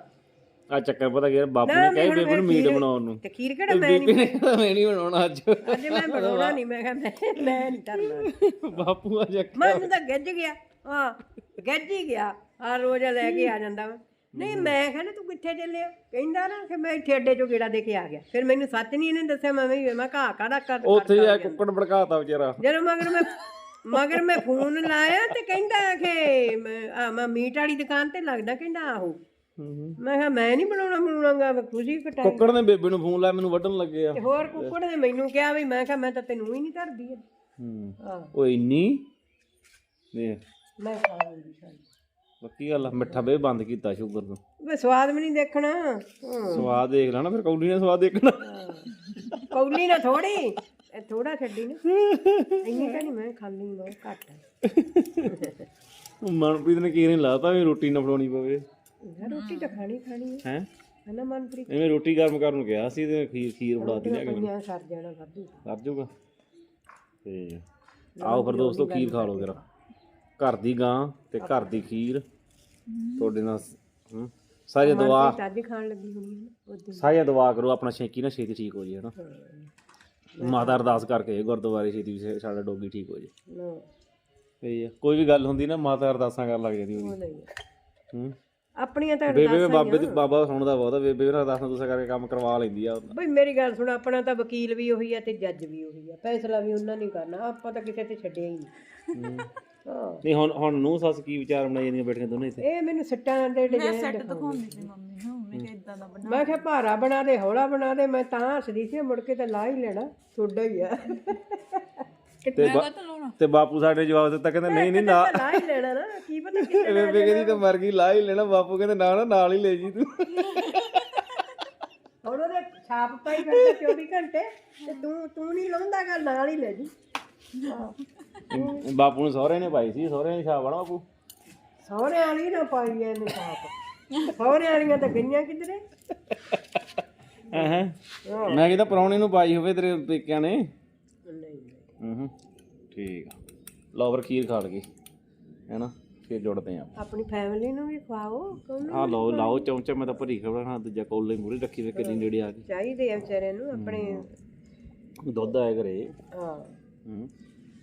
ਆ ਚੱਕਰ ਪਤਾ ਕੀ ਬਾਪੂ ਨੇ ਕਹੇ ਬੇਬੇ ਨੂੰ ਮੀਟ ਬਣਾਉਣ ਨੂੰ। ਤੇ ਖੀਰ ਕਿਹੜਾ ਮੈਂ ਨਹੀਂ ਮੈਂ ਨਹੀਂ ਬਣਾਉਣਾ ਅੱਜ। ਅੱਜ ਮੈਂ ਬਣਾਉਣਾ ਨਹੀਂ ਮੈਂ ਕਿਹਾ ਮੈਂ ਮੈਂ ਨਹੀਂ ਕਰਨਾ। ਬਾਪੂ ਆ ਜਾ ਮਨ ਤਾਂ ਗੱਜ ਗਿਆ। ਹਾਂ ਗੱਜ ਹੀ ਗਿਆ। ਆ ਰੋਜ਼ ਲੈ ਕੇ ਆ ਜਾਂਦਾ ਵਾ। ਨਹੀਂ ਮੈਂ ਕਹਿੰਦਾ ਤੂੰ ਕਿੱਥੇ ਚੱਲਿਆ ਕਹਿੰਦਾ ਨਾ ਕਿ ਮੈਂ ਇੱਥੇ ਅੱਡੇ ਚੋਂ ਗੇੜਾ ਦੇ ਕੇ ਆ ਗਿਆ। ਫਿਰ ਮੈਨੂੰ ਸੱਚ ਨਹੀਂ ਇਹਨੇ ਦੱਸਿਆ ਮੈਂ ਵੀ ਮੈਂ ਘਾ ਕਾਦਾ ਕਰ ਉੱਥੇ ਜਾ ਕੁੱਕੜ ਬੜਕਾਤਾ ਵਿਚਾਰਾ। ਜਦੋਂ ਮਗਰ ਮੈਂ ਮਗਰ ਮੈਂ ਫੋਨ ਲਾਇਆ ਤੇ ਕਹਿੰਦਾ ਕਿ ਆ ਮੈਂ ਮੀਟ ਵਾਲੀ ਦੁਕਾਨ ਤੇ ਲੱਗਦਾ ਕਹਿੰਦਾ ਆਹੋ। ਮੈਂ ਕਿਹਾ ਮੈਂ ਨਹੀਂ ਬਣਾਉਣਾ ਬਣਾਉਣਾਗਾ ਖੁਸ਼ੀ ਕਟਾਈ ਕੁੱਕੜ ਨੇ ਬੇਬੇ ਨੂੰ ਫੋਨ ਲਾਇਆ ਮੈਨੂੰ ਵੱਢਣ ਲੱਗੇ ਆ। ਤੇ ਹੋਰ ਕੁੱਕੜ ਨੇ ਮੈਨੂੰ ਕਿਹਾ ਵੀ ਮੈਂ ਕਿਹਾ ਮੈਂ ਤਾਂ ਤੈਨੂੰ ਹੀ ਨਹੀਂ ਧਰਦੀ। ਹੂੰ। ਉਹ ਇੰਨੀ ਮੈਂ ਖਾ ਲੂੰਗੀ ਸਾਰੀ ਬੱਕੀ ਗੱਲ ਆ, ਮਿੱਠਾ ਬੇ ਬੰਦ ਕੀਤਾ ਸ਼ੂਗਰ ਨੂੰ। ਵੇ ਸਵਾਦ ਵੀ ਨਹੀਂ ਦੇਖਣਾ। ਹਾਂ। ਸਵਾਦ ਦੇਖ ਲੈਣਾ ਫਿਰ ਕੌਡੀ ਨੇ ਸਵਾਦ ਦੇਖਣਾ। ਕੌਲੀ ਨਾ ਥੋੜੀ ਇਹ ਥੋੜਾ ਛੱਡੀ ਨਾ। ਇੰਨੀ ਤਾਂ ਨਹੀਂ ਮੈਂ ਖਾਲੀ ਮੈਂ ਘੱਟ ਮਨਪ੍ਰੀਤ ਨੇ ਕੀ ਨਹੀਂ ਲਾਤਾ ਵੀ ਰੋਟੀ ਨਾ ਫੜਾਉਣੀ ਪਵੇ। ਯਾਰ ਰੋਟੀ ਤਾਂ ਖਾਣੀ ਖਾਣੀ ਹੈ ਹੈ? ਹਨਾ ਮਨਪ੍ਰੀਤ? ਐਵੇਂ ਰੋਟੀ ਗਰਮ ਕਰਨ ਨੂੰ ਕਿਹਾ ਸੀ ਤੇ ਖੀਰ ਖੀਰ ਫੜਾਤੀ ਲਿਆ ਕੇ ਮੈਨੂੰ। ਮੈਂ ਸਰ ਜਾਣਾ ਵਾਧੂ। ਕਰ ਜਾਊਗਾ ਤੇ ਆਓ ਫਿਰ ਦੋਸਤੋ ਖੀਰ ਖਾ ਲਓ ਜਰਾ। ਘਰ ਦੀ ਗਾਂ ਤੇ ਘਰ ਦੀ ਖੀਰ। ਤੁਹਾਡੇ ਨਾਲ ਹਮ, ਸਾਰੀ ਦੁਆ ਖਾਣ ਲੱਗੀ ਹੋਣੀ ਹੈ ਨਾ ਉਦੋਂ ਸਾਰੀ ਦੁਆ ਕਰੋ ਆਪਣਾ ਸ਼ੇਕੀ ਨਾ ਛੇਤੀ ਠੀਕ ਹੋ ਜੇ ਹਨਾ। ਮਾਤਾ ਅਰਦਾਸ ਕਰਕੇ ਗੁਰਦੁਆਰੇ ਛੇਤੀ ਸਾਡਾ ਡੋਗੀ ਠੀਕ ਹੋ ਜੇ। ਨਾ ਆ ਕੋਈ ਵੀ ਗੱਲ ਹੁੰਦੀ ਨਾ ਮਾਤਾ ਅਰਦਾਸਾਂ ਕਰਨ ਲੱਗ ਜਾਂਦੀ ਉਹ ਉਹਦੀ ਨਹੀਂ ਹੂੰ। ਆਪਣੀਆਂ ਤਾਂ ਬੇਬੇ ਬਾਬੇ ਤੇ ਬਾਬਾ ਸੁਣਦਾ ਬਹੁਤ ਆ ਬੇਬੇ ਵੀ ਅਰਦਾਸਾਂ ਤੁਸੀਂ ਕਰਕੇ ਕੰਮ ਕਰਵਾ ਲੈਂਦੀ ਆ। ਬਈ ਮੇਰੀ ਗੱਲ ਸੁਣ ਆਪਣਾ ਤਾਂ ਵਕੀਲ ਵੀ ਉਹੀ ਆ ਤੇ ਜੱਜ ਵੀ ਉਹੀ ਆ ਫੈਸਲਾ ਵੀ ਉਹਨਾਂ ਨੇ ਕਰਨਾ ਆਪਾਂ ਤਾਂ ਕਿਸੇ ਤੇ ਛੱਡਿਆ ਹੀ ਨਹੀਂ। ਹਾਂ। ਨਹੀਂ ਹੁਣ ਹੁਣ ਨੂੰ ਸੱਸ ਕੀ ਵਿਚਾਰ ਬਣਾਈ ਜਾਂਦੀਆਂ ਬੈਠੀਆਂ ਦੋਨੇ ਇੱਥੇ? ਇਹ ਮੈਨੂੰ ਸੱਟਾਂ ਦੇ ਡਿਜ਼ਾਈਨ ਦਿਖਾਉਂਦੀ ਸੀ। ਮੰਮੀ ਨੂੰ ਮੈਂ ਕਿਹਾ ਇਦਾਂ ਦਾ ਬਣਾ ਮੈਂ ਕਿਹਾ ਭਾਰਾ ਬਣਾ ਦੇ ਹੌਲਾ ਬਣਾ ਦੇ ਮੈਂ ਤਾਂ ਹੱਸਦੀ ਸੀ ਮੁੜ ਕੇ ਤਾਂ ਲਾ ਹੀ ਲੈਣਾ ਛੋਡਾ ਹੀ ਆ। ਤੇ ਬਾ- ਤੇ ਬਾਪੂ ਸਾਡੇ ਜਵਾਬ ਦਿੱਤਾ ਕਹਿੰਦਾ ਨਹੀਂ ਨਹੀਂ ਨਾ। ਲਾ ਹੀ ਲੈਣਾ ਨਾ ਕੀ ਪਤਾ ਕਿੱਥੇ ਬੇਬੇ ਕਹਿੰਦੀ ਤਾਂ ਮਰ ਗਈ ਲਾ ਹੀ ਲੈਣਾ ਬਾਪੂ ਕਹਿੰਦੇ ਨਾ ਨਾ ਨਾਲ ਹੀ ਲੈ ਜੀ ਤੂੰ। ਹੁਣ ਉਹਦੇ ਛਾਪ ਪਾਈ ਫਿਰਦਾ 24 ਘੰਟੇ ਤੇ ਤੂੰ ਤੂੰ ਨਹੀਂ ਲਾਉਂਦਾ ਗੱਲ ਨਾਲ ਹੀ ਲੈ ਜੀ। ਬਾਪੂ ਨੂੰ ਸਹੁਰੇ ਨੇ ਪਾਈ ਸੀ ਸਹੁਰੇ ਨੇ ਛਾਪ ਆਣਾ ਬਾਪੂ? ਸਹੁਰੇ ਵਾਲੀ ਨਾ ਪਾਈ ਇਹਨੇ ਛਾਪ। ਸਹੁਰੇ ਵਾਲੀਆਂ ਤਾਂ ਗਈਆਂ ਕਿਧਰੇ? ਹਾਂ? ਮੈਂ ਕਹਿੰਦਾ ਪਰੌਣੇ ਨੂੰ ਪਾਈ ਹੋਵੇ ਤੇਰੇ ਪੇਕਿਆਂ ਨੇ। ਨਹੀਂ ਹੂੰ ਹੂੰ। ਠੀਕ ਆ। ਲਓ ਫਿਰ ਖੀਰ ਖਾ ਲਗੇ ਹੈਨਾ ਫਿਰ ਜੁੜਦੇ ਆ ਆਪਣੀ ਫੈਮਿਲੀ ਨੂੰ ਵੀ ਖਵਾਓ ਆ ਲਓ ਲਾਓ ਚਮਚਾ ਮੈਂ ਤਾਂ ਭਰੀ ਖਬਰਾਂ ਦੂਜਾ ਕੋਲੇ ਮੂਰੇ ਰੱਖੀ ਵੇ ਕਿੰਨੀ ਨੇੜੇ ਆ ਚਾਹੀਦੇ ਆ ਵਿਚਾਰੇ ਨੂੰ ਆਪਣੇ ਗਈ ਦੁੱਧ ਆਇਆ ਘਰੇ। ਹਾਂ। ਹੂੰ।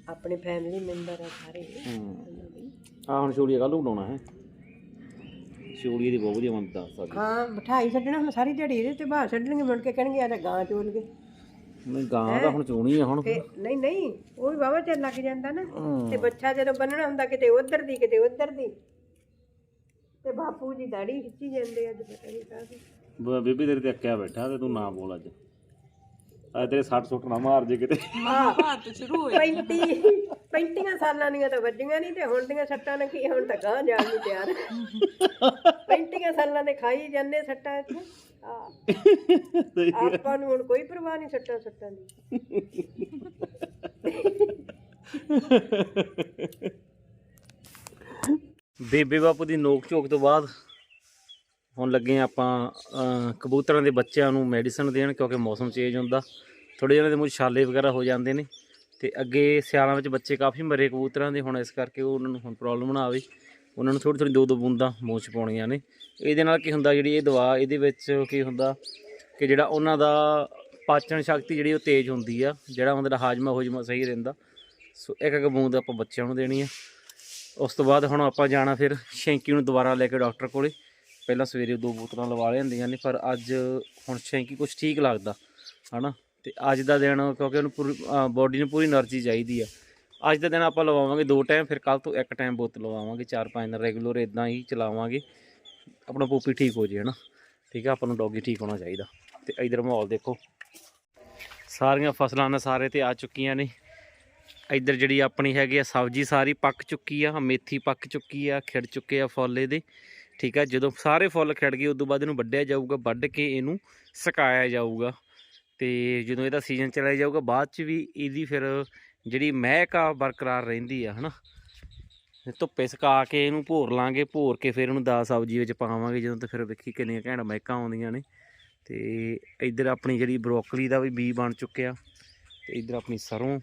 ਆਪਣੇ ਫੈਮਿਲੀ ਮੈਂਬਰ ਆ ਸਾਰੇ। ਹੂੰ। ਆ ਹੁਣ ਛੋਲੀਆ ਕੱਲ ਨੂੰ ਬਣਾਉਣਾ ਹੈ। ਛੋਲੀਏ ਦੀ ਬਹੁਤ ਵਧੀਆ ਮੰਨ ਦੱਸ ਸਕਦੀ ਹਾਂ ਬਿਠਾਈ ਛੱਡਣਾ ਹੁਣ ਸਾਰੀ ਦਿਹਾੜੀ ਇਹਦੇ ਤੇ ਬਾਹਰ ਛੱਡਣਗੇ ਮੁੜ ਕੇ ਕਹਿਣਗੇ ਆ ਤਾਂ ਗਾਂ ਚੋਲ ਗਏ ਨਹੀਂ ਗਾਂ ਤਾਂ ਹੁਣ ਚੋਣੀ ਆ ਹੁਣ। ਤੇ ਨਹੀਂ ਨਹੀਂ ਉਹ ਵੀ ਵਾਵਾ ਚਿਰ ਲੱਗ ਜਾਂਦਾ ਨਾ। ਤੇ ਬੱਚਾ ਜਦੋਂ ਬੰਨਣਾ ਹੁੰਦਾ ਕਿਤੇ ਉਧਰ ਦੀ ਕਿਤੇ ਉਧਰ ਦੀ। ਤੇ ਬਾਪੂ ਜੀ ਦਾੜੀ ਖਿੱਚੀ ਜਾਂਦੇ ਅੱਜ ਪਤਾ ਨਹੀਂ ਕਾਹਦੀ। ਬ- ਬੀਬੀ ਤੇਰੇ ਤੇ ਅੱਕਿਆ ਬੈਠਾ ਤੇ ਤੂੰ ਨਾ ਬੋਲ ਅੱਜ। ਅੱਜ ਤੇਰੇ 60 ਸੁੱਟ ਨਾ ਮਾਰ ਜੇ ਕਿਤੇ। ਹੱਥ ਸ਼ੁਰੂ ਹੋਏ 35 35 ਸਾਲਾਂ ਦੀਆਂ ਤਾਂ ਵੱਜੀਆਂ ਨਹੀਂ ਤੇ ਹੁਣ ਦੀਆਂ ਸੱਟਾਂ ਨੇ ਕੀ ਹੁਣ ਤਾਂ ਗਾਂ ਜਾਣ ਨੂੰ ਤਿਆਰ। 35 ਸਾਲਾਂ ਦੇ ਖਾਈ ਜਾਂਦੇ ਸੱਟਾਂ ਇੱਥੇ। ਆ ਆਪਾਂ ਨੂੰ ਹੁਣ ਕੋਈ ਪਰਵਾਹ ਨਹੀਂ ਸੱਟਾਂ ਸੱਟਾਂ ਦੀ। ਬੇਬੇ ਬਾਪੂ ਦੀ ਨੋਕ ਝੋਕ ਤੋਂ ਬਾਅਦ ਹੁਣ ਲੱਗੇ ਹਾਂ ਆਪਾਂ ਕਬੂਤਰਾਂ ਦੇ ਬੱਚਿਆਂ ਨੂੰ ਮੈਡੀਸਨ ਦੇਣ ਕਿਉਂਕਿ ਮੌਸਮ ਚੇਂਜ ਹੁੰਦਾ। ਥੋੜੇ ਜਿਹੇ ਦੇ ਮੂੰਹ ਛਾਲੇ ਵਗੈਰਾ ਹੋ ਜਾਂਦੇ ਨੇ ਤੇ ਅੱਗੇ ਸਿਆਲਾਂ ਵਿੱਚ ਬੱਚੇ ਕਾਫੀ ਮਰੇ ਕਬੂਤਰਾਂ ਦੇ, ਹੁਣ ਇਸ ਕਰਕੇ ਉਹ ਉਹਨਾਂ ਨੂੰ ਹੁਣ ਪ੍ਰੋਬਲਮ ਨਾ ਆਵੇ। ਉਹਨਾਂ ਨੂੰ ਥੋੜੀ ਥੋੜੀ ਦੋ ਦੋ ਬੂੰਦਾਂ ਮੂੰਹ 'ਚ ਪਾਉਣੀਆਂ ਨੇ। ਇਹਦੇ ਨਾਲ ਕੀ ਹੁੰਦਾ, ਜਿਹੜੀ ਇਹ ਦਵਾ, ਇਹਦੇ ਵਿੱਚ ਕੀ ਹੁੰਦਾ ਕਿ ਜਿਹੜਾ ਉਹਨਾਂ ਦਾ ਪਾਚਨ ਸ਼ਕਤੀ ਜਿਹੜੀ ਉਹ ਤੇਜ਼ ਹੁੰਦੀ ਆ, ਜਿਹੜਾ ਉਹਨਾਂ ਦਾ ਹਾਜ਼ਮਾ ਹੋਜਮਾ ਸਹੀ ਰਹਿੰਦਾ, ਸੋ ਇੱਕ ਇੱਕ ਬੂੰਦ ਆਪਾਂ ਬੱਚਿਆਂ ਨੂੰ ਦੇਣੀ ਆ। ਉਸ ਤੋਂ ਬਾਅਦ ਹੁਣ ਆਪਾਂ ਜਾਣਾ ਫਿਰ ਸ਼ੈਂਕੀ ਨੂੰ ਦੁਬਾਰਾ ਲੈ ਕੇ ਡਾਕਟਰ ਕੋਲੇ। ਪਹਿਲਾਂ ਸਵੇਰੇ ਦੋ ਬੋਤਲਾਂ ਲਵਾ ਲੈਂਦੀਆਂ ਨੇ, ਪਰ ਅੱਜ ਹੁਣ ਛੈਂਕੀ ਕੁਝ ਠੀਕ ਲੱਗਦਾ, ਹਨਾ? ਤੇ ਅੱਜ ਦਾ ਦਿਨ ਕਿਉਂਕਿ ਉਹਨੂੰ ਪੂਰੀ ਬਾਡੀ ਨੂੰ ਪੂਰੀ એનર્ਜੀ ਚਾਹੀਦੀ ਆ। ਅੱਜ ਦਾ ਦਿਨ ਆਪਾਂ ਲਵਾਵਾਂਗੇ ਦੋ ਟਾਈਮ ਫਿਰ ਕੱਲ ਤੋਂ ਇੱਕ ਟਾਈਮ ਬੋਤਲ ਲਵਾਵਾਂਗੇ, ਚਾਰ ਪੰਜ ਦਿਨ ਰੈਗੂਲਰ ਇਦਾਂ ਹੀ ਚਲਾਵਾਂਗੇ। ਆਪਣਾ ਪੋਪੀ ਠੀਕ ਹੋ ਜੇ, ਹਨਾ? ਠੀਕ ਆ, ਆਪਾਂ ਨੂੰ ਡੌਗੀ ਠੀਕ ਹੋਣਾ ਚਾਹੀਦਾ। ਤੇ ਇਧਰ ਮਾਹੌਲ ਦੇਖੋ। ਸਾਰੀਆਂ ਫਸਲਾਂ ਨੇ ਸਾਰੇ ਤੇ ਆ ਚੁੱਕੀਆਂ ਨੇ। ਇਧਰ ਜਿਹੜੀ ਆਪਣੀ ਹੈਗੀ ਆ ਸਬਜ਼ੀ, ਸਾਰੀ ਪੱਕ ਚੁੱਕੀ ਆ, ਮੇਥੀ ਪੱਕ ਚੁੱਕੀ ਆ, ਖਿੜ ਚੁੱਕੇ ਆ ਫੁੱਲ ਇਹਦੇ। ਠੀਕ ਆ, ਜਦੋਂ ਸਾਰੇ ਫੁੱਲ ਖਿੜ ਗਏ, ਉਦੋਂ ਬਾਅਦ ਇਹਨੂੰ ਵੱਢਿਆ ਜਾਊਗਾ, ਵੱਢ ਕੇ ਇਹਨੂੰ ਸੁਕਾਇਆ ਜਾਊਗਾ। ਤੇ ਜਦੋਂ ਇਹਦਾ ਸੀਜ਼ਨ ਚਲਾ ਜਾਊਗਾ, ਬਾਅਦ ਚ ਵੀ ਇਹਦੀ ਫਿਰ ਜਿਹੜੀ ਮਹਿਕ ਆ ਬਰਕਰਾਰ ਰਹਿੰਦੀ ਆ, ਹਨਾ? ਤੇ ਧੁੱਪੇ ਸੁਕਾ ਕੇ ਇਹਨੂੰ ਭੋਰ ਲਾਂਗੇ, ਭੋਰ ਕੇ ਫਿਰ ਇਹਨੂੰ ਦਾਲ ਸਬਜ਼ੀ ਵਿੱਚ ਪਾਵਾਂਗੇ, ਜਦੋਂ ਤੇ ਫਿਰ ਵੇਖੀ ਕਿੰਨੀਆਂ ਘੈਂਟ ਮਹਿਕਾਂ ਆਉਂਦੀਆਂ ਨੇ। ਤੇ ਇੱਧਰ ਆਪਣੀ ਜਿਹੜੀ ਬਰੋਕਲੀ ਦਾ ਵੀ ਬੀ ਬਣ ਚੁੱਕਿਆ, ਤੇ ਇੱਧਰ ਆਪਣੀ ਸਰੋਂ।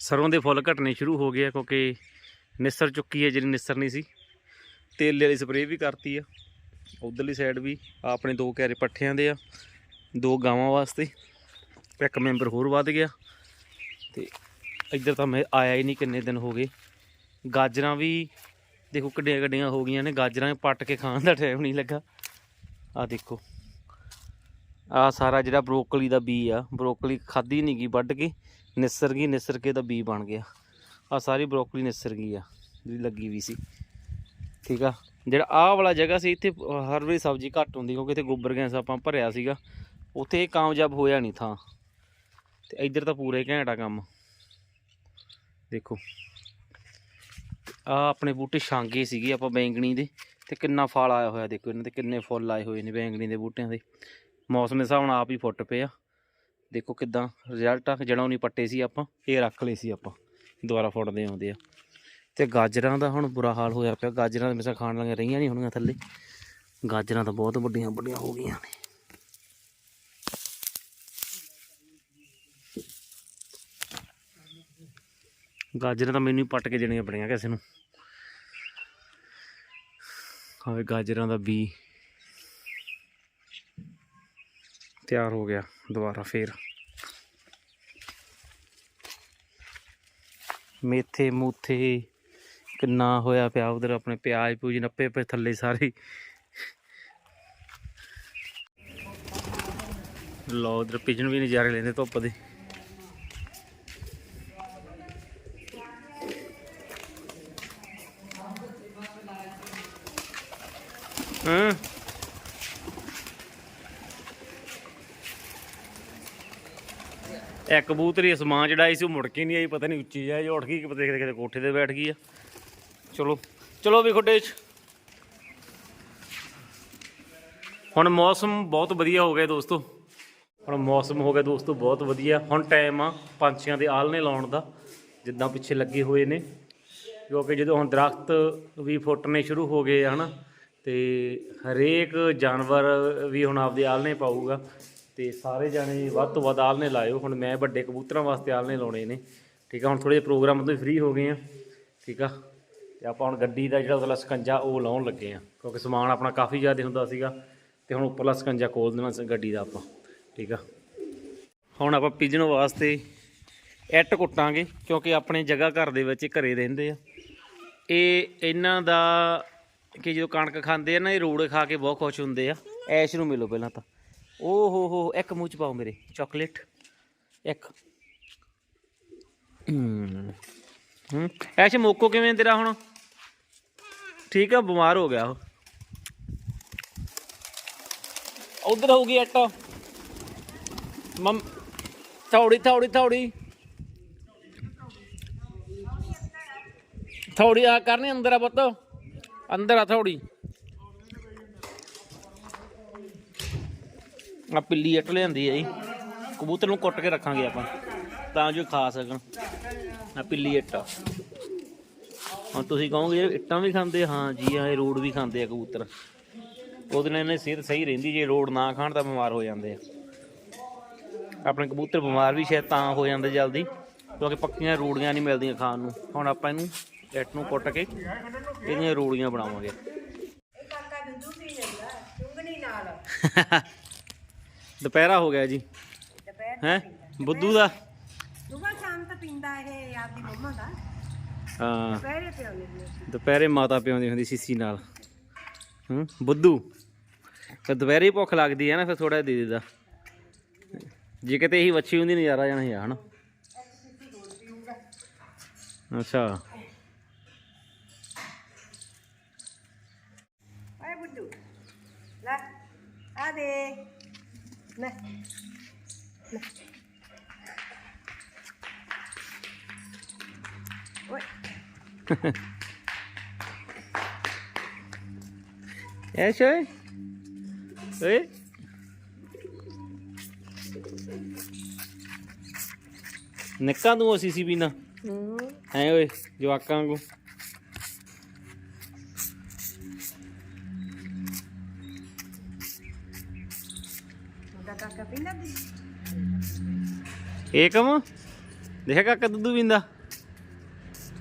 ਸਰੋਂ ਦੇ ਫੁੱਲ ਘਟਣੇ ਸ਼ੁਰੂ ਹੋ ਗਏ ਆ, ਕਿਉਂਕਿ ਨਿਸਰ ਚੁੱਕੀ ਹੈ, ਜਿਹੜੀ ਨਿਸਰ ਨਹੀਂ ਸੀ। ਤੇਲੇ ਵਾਲੀ ਸਪਰੇਅ ਵੀ ਕਰਤੀ ਆ। ਉਧਰਲੀ ਸਾਈਡ ਵੀ ਆਪਣੇ ਦੋ ਕਿਆਰੇ ਪੱਠਿਆਂ ਦੇ ਆ, ਦੋ ਗਾਵਾਂ ਵਾਸਤੇ। ਇੱਕ ਮੈਂਬਰ ਹੋਰ ਵੱਧ ਗਿਆ। ਤੇ ਇੱਧਰ ਤਾਂ ਮੈਂ ਆਇਆ ਹੀ ਨਹੀਂ ਕਿੰਨੇ ਦਿਨ ਹੋ ਗਏ। ਗਾਜਰਾਂ ਵੀ ਦੇਖੋ ਕਿੱਡੀਆਂ ਗੱਡੀਆਂ ਹੋ ਗਈਆਂ ਨੇ। ਗਾਜਰਾਂ ਪੱਟ ਕੇ ਖਾਣ ਦਾ ਟਾਈਮ ਨਹੀਂ ਲੱਗਾ। ਆ ਦੇਖੋ। ਆ ਸਾਰਾ ਜਿਹੜਾ ਬਰੋਕਲੀ ਦਾ ਬੀ ਆ ਬਰੋਕਲੀ ਖਾਦੀ ਨਹੀਂ ਗਈ ਵੱਢ ਕੇ। ਨਿਸਰ ਗਈ, ਨਿਸਰ ਕੇ ਦਾ ਬੀ ਬਣ ਗਿਆ। ਆ ਸਾਰੀ ਬਰੋਕਲੀ ਨਿਸਰ ਗਈ ਆ, ਜਿਹੜੀ ਲੱਗੀ ਵੀ ਸੀ। ਠੀਕ ਆ। ਜਿਹੜਾ ਆਹ ਵਾਲਾ ਜਗ੍ਹਾ ਸੀ, ਇੱਥੇ ਹਰ ਵਾਰੀ ਸਬਜ਼ੀ ਘੱਟ ਹੁੰਦੀ ਕਿਉਂਕਿ ਇੱਥੇ ਗੋਬਰ ਗੈਸ ਆਪਾਂ ਭਰਿਆ ਸੀਗਾ। ਉੱਥੇ ਇਹ ਕਾਮਯਾਬ ਹੋਇਆ ਨਹੀਂ ਥਾਂ। ਤੇ ਇੱਧਰ ਤਾਂ ਪੂਰੇ ਘੈਂਟ ਆ ਕੰਮ। ਦੇਖੋ। ਆ ਆਪਣੇ ਬੂਟੇ ਛਾਂਗੇ ਸੀਗੇ ਆਪਾਂ ਬੈਂਗਣੀ ਦੇ। ਤੇ ਕਿੰਨਾ ਫਲ ਆਇਆ ਹੋਇਆ ਦੇਖੋ, ਇਹਨਾਂ ਤੇ ਕਿੰਨੇ ਫੁੱਲ ਆਏ ਹੋਏ ਨੇ ਬੈਂਗਣੀ ਦੇ ਬੂਟਿਆਂ ਦੇ। ਮੌਸਮ ਦੇ ਹਿਸਾਬ ਨਾਲ ਆਪ ਹੀ ਫੁੱਟ ਪਏ ਆ। ਦੇਖੋ ਕਿਦਾਂ ਰਿਜ਼ਲਟ ਆ ਜੜੋਂ ਨਹੀਂ ਪੱਟੇ ਸੀ ਆਪਾਂ, ਇਹ ਰੱਖ ਲਏ ਸੀ ਆਪਾਂ। ਦੁਬਾਰਾ ਫੁੱਟਦੇ ਆਉਂਦੇ ਆ। ਤੇ ਗਾਜਰਾਂ ਦਾ ਹੁਣ ਬੁਰਾ ਹਾਲ ਹੋਇਆ ਪਿਆ। ਗਾਜਰਾਂ ਤਾਂ ਮਿਸਾ ਖਾਣ ਲੱਗੀਆਂ ਰਹੀਆਂ ਨਹੀਂ ਹੋਣੀਆਂ ਥੱਲੇ। ਗਾਜਰਾਂ ਤਾਂ ਬਹੁਤ ਵੱਡੀਆਂ ਵੱਡੀਆਂ ਹੋ ਗਈਆਂ ਨੇ। ਗਾਜਰਾਂ ਤਾਂ ਮੈਨੂੰ ਹੀ ਪੱਟ ਕੇ ਦੇਣੀਆਂ ਪੜੀਆਂ ਕਿਸੇ ਨੂੰ। ਹਾਵੇ ਗਾਜਰਾਂ ਦਾ ਬੀ ਤਿਆਰ ਹੋ ਗਿਆ ਦੁਬਾਰਾ ਫੇਰ। ਮੇਥੇ, ਮੂਥੇ ਕਿੰਨਾ ਹੋਇਆ ਪਿਆ ਉਧਰ ਆਪਣੇ ਪਿਆਜ਼ ਪੂਜ ਨੱਪੇ ਪਏ ਥੱਲੇ ਸਾਰੇ। ਲੋ ਉਧਰ ਪਿਜਣ ਵੀ ਨਜ਼ਾਰੇ ਲੈਂਦੇ ਧੁੱਪ ਦੇ। ਹਾਂ। ਇੱਕ ਕਬੂਤਰੀ ਅਸਮਾਨ ਚੜਾਈ ਸੀ, ਉਹ ਮੁੜ ਕੇ ਨਹੀਂ ਆਈ, ਪਤਾ ਨਹੀਂ ਉੱਚੀ ਜਾਏ ਉੱਠ ਗਈ ਕਿ ਪਤਾ ਕਿਤੇ ਕੋਠੇ ਤੇ ਬੈਠ ਗਈ ਆ। ਚਲੋ। ਚਲੋ ਵੀ ਖੁੱਡੇ ਚ। ਹੁਣ ਮੌਸਮ ਬਹੁਤ ਵਧੀਆ ਹੋ ਗਿਆ ਦੋਸਤੋ। ਹੁਣ ਮੌਸਮ ਹੋ ਗਿਆ ਦੋਸਤੋ ਬਹੁਤ ਵਧੀਆ। ਹੁਣ ਟਾਈਮ ਆ ਪੰਛੀਆਂ ਦੇ ਆਲਣੇ ਲਾਉਣ ਦਾ, ਜਿੱਦਾਂ ਪਿੱਛੇ ਲੱਗੇ ਹੋਏ ਨੇ। ਕਿਉਂਕਿ ਜਦੋਂ ਹੁਣ ਦਰਖਤ ਵੀ ਫੁੱਟਣੇ ਸ਼ੁਰੂ ਹੋ ਗਏ ਆ, ਹਨਾ। ਤੇ ਹਰੇਕ ਜਾਨਵਰ ਵੀ ਹੁਣ ਆਪਦੇ ਆਲਣੇ ਪਾਊਗਾ। ਤੇ ਸਾਰੇ ਜਾਣੇ ਵੱਧ ਤੋਂ ਵੱਧ ਆਲਣੇ ਲਾਇਓ। ਹੁਣ ਮੈਂ ਵੱਡੇ ਕਬੂਤਰਾਂ ਵਾਸਤੇ ਆਲਣੇ ਲਾਉਣੇ ਨੇ। ਠੀਕ ਆ, ਹੁਣ ਥੋੜੇ ਜਿਹੇ ਪ੍ਰੋਗਰਾਮ ਤੋਂ ਫ੍ਰੀ ਹੋ ਗਏ ਆ। ਠੀਕ ਆ। ਤੇ ਆਪਾਂ ਹੁਣ ਗੱਡੀ ਦਾ ਜਿਹੜਾ ਉਹਦਾ ਸਕੰਜਾ ਉਹ ਲਾਉਣ ਲੱਗੇ ਆ। ਕਿਉਂਕਿ ਸਮਾਨ ਆਪਣਾ ਕਾਫੀ ਜ਼ਿਆਦਾ ਹੁੰਦਾ ਸੀਗਾ ਤੇ ਹੁਣ ਉੱਪਰਲਾ ਸਕੰਜਾ ਖੋਲ ਦੇਣਾ ਸੀ ਗੱਡੀ ਦਾ ਆਪਾਂ, ਠੀਕ ਆ? ਹੁਣ ਆਪਾਂ ਪਿਜਣ ਵਾਸਤੇ ਐਟ ਕੁੱਟਾਂਗੇ, ਕਿਉਂਕਿ ਆਪਣੇ ਜਗ੍ਹਾ ਘਰ ਦੇ ਵਿੱਚ ਇਹ ਘਰੇ ਰਹਿੰਦੇ ਆ। ਇਹ ਇਹਨਾਂ ਦਾ ਕਿ ਜਦੋਂ ਕਣਕ ਖਾਂਦੇ ਆ ਨਾ, ਇਹ ਰੋੜ ਖਾ ਕੇ ਬਹੁਤ ਖੁਸ਼ ਹੁੰਦੇ ਆ। ਐਸ਼ ਨੂੰ ਮਿਲੋ ਪਹਿਲਾਂ ਤਾਂ। ਓ ਹੋ ਹੋ ਇੱਕ ਮੂੰਹ ਚ ਪਾਓ ਮੇਰੇ ਚਾਕਲੇਟ ਇੱਕ। ਹੂੰ। ਐਸ਼ ਮੋਕੋ ਕਿਵੇਂ ਤੇਰਾ ਹੁਣ? ਠੀਕ ਆ, ਬਿਮਾਰ ਹੋ ਗਿਆ ਉਹ। ਉਧਰ ਹੋਊਗੀ ਅੱਟ ਮਮ, ਥੌੜੀ ਥੌੜੀ ਥੌੜੀ। ਥੌੜੀ ਆ ਕਰਨੀ ਅੰਦਰ ਆ ਪੁੱਤ। ਅੰਦਰ ਆ ਥੌੜੀ। ਆ ਪਿੱਲੀ ਇੱਟ ਲਿਆਂਦੀ ਹੈ ਜੀ। ਕਬੂਤਰ ਨੂੰ ਕੁੱਟ ਕੇ ਰੱਖਾਂਗੇ ਆਪਾਂ। ਤਾਂ ਜੋ ਖਾ ਸਕਣ। ਆ ਪਿੱਲੀ ਇੱਟ ਹੁਣ ਤੁਸੀਂ ਕਹੋਗੇ ਇਹ ਇੱਟਾਂ ਵੀ ਖਾਂਦੇ? ਹਾਂ ਜੀ ਇਹ ਰੋਡ ਵੀ ਖਾਂਦੇ ਆ ਕਬੂਤਰ। ਉਹਦੇ ਨਾਲ ਇਹਨਾਂ ਦੀ ਸਿਹਤ ਸਹੀ ਰਹਿੰਦੀ ਜੇ ਰੋਡ ਨਾ ਖਾਣ ਤਾਂ ਬਿਮਾਰ ਹੋ ਜਾਂਦੇ ਆ। ਆਪਣੇ ਕਬੂਤਰ ਬਿਮਾਰ ਵੀ ਸ਼ਾਇਦ ਤਾਂ ਹੋ ਜਾਂਦੇ ਜਲਦੀ ਕਿਉਂਕਿ ਪੱਕੀਆਂ ਰੂੜੀਆਂ ਨਹੀਂ ਮਿਲਦੀਆਂ ਖਾਣ ਨੂੰ। ਹੁਣ ਆਪਾਂ ਇਹਨੂੰ ਇੱਟ ਨੂੰ ਕੁੱਟ ਕੇ ਇਹਦੀਆਂ ਰੂੜੀਆਂ ਬਣਾਵਾਂਗੇ। ਦੁਪਹਿਰਾ ਹੋ ਗਿਆ ਜੀ। ਹੈ? ਬੁੱਧੂ ਦਾ? ਸੁਬਾ ਸ਼ਾਮ ਤਾਂ ਪੀਂਦਾ ਇਹ ਆਪਦੀ ਮੰਮਾ ਦਾ। ਹਾਂ। ਦੁਪਹਿਰੇ ਪਿਆਉਂਦੇ ਨੇ ਦੁਪਹਿਰੇ ਮਾਤਾ ਪਿਆਉਂਦੀ ਹੁੰਦੀ ਸੀਸੀ ਨਾਲ। ਹੂੰ ਬੁੱਧੂ। ਫਿਰ ਦੁਪਹਿਰੇ ਹੀ ਭੁੱਖ ਲੱਗਦੀ ਹੈ ਨਾ ਫਿਰ ਥੋੜਾ ਦੇ ਦੇਦਾ ਜੇ ਕਿਤੇ ਇਹੀ ਵੱਛੀ ਹੁੰਦੀ ਨਜ਼ਾਰਾ ਜਾਣਾ ਸੀ ਹਨਾ। ਅੱਛਾ। ਓਏ ਬੁੱਢੂ ਲੈ ਆ ਦੇ। ਲੈ ਲੈ। ਓਏ। ਐਸ਼ ਓਏ ਓਏ ਨਿੱਕਾ ਤੂੰ ਅਸੀਂ ਸੀ ਪੀਣਾ ਹੂੰ। ਐ ਓਏ ਜਵਾਕਾਂ ਦੀ ਏਕਮ ਦੇਖ ਕਾਕਾ ਦੁੱਧ ਪੀਂਦਾ?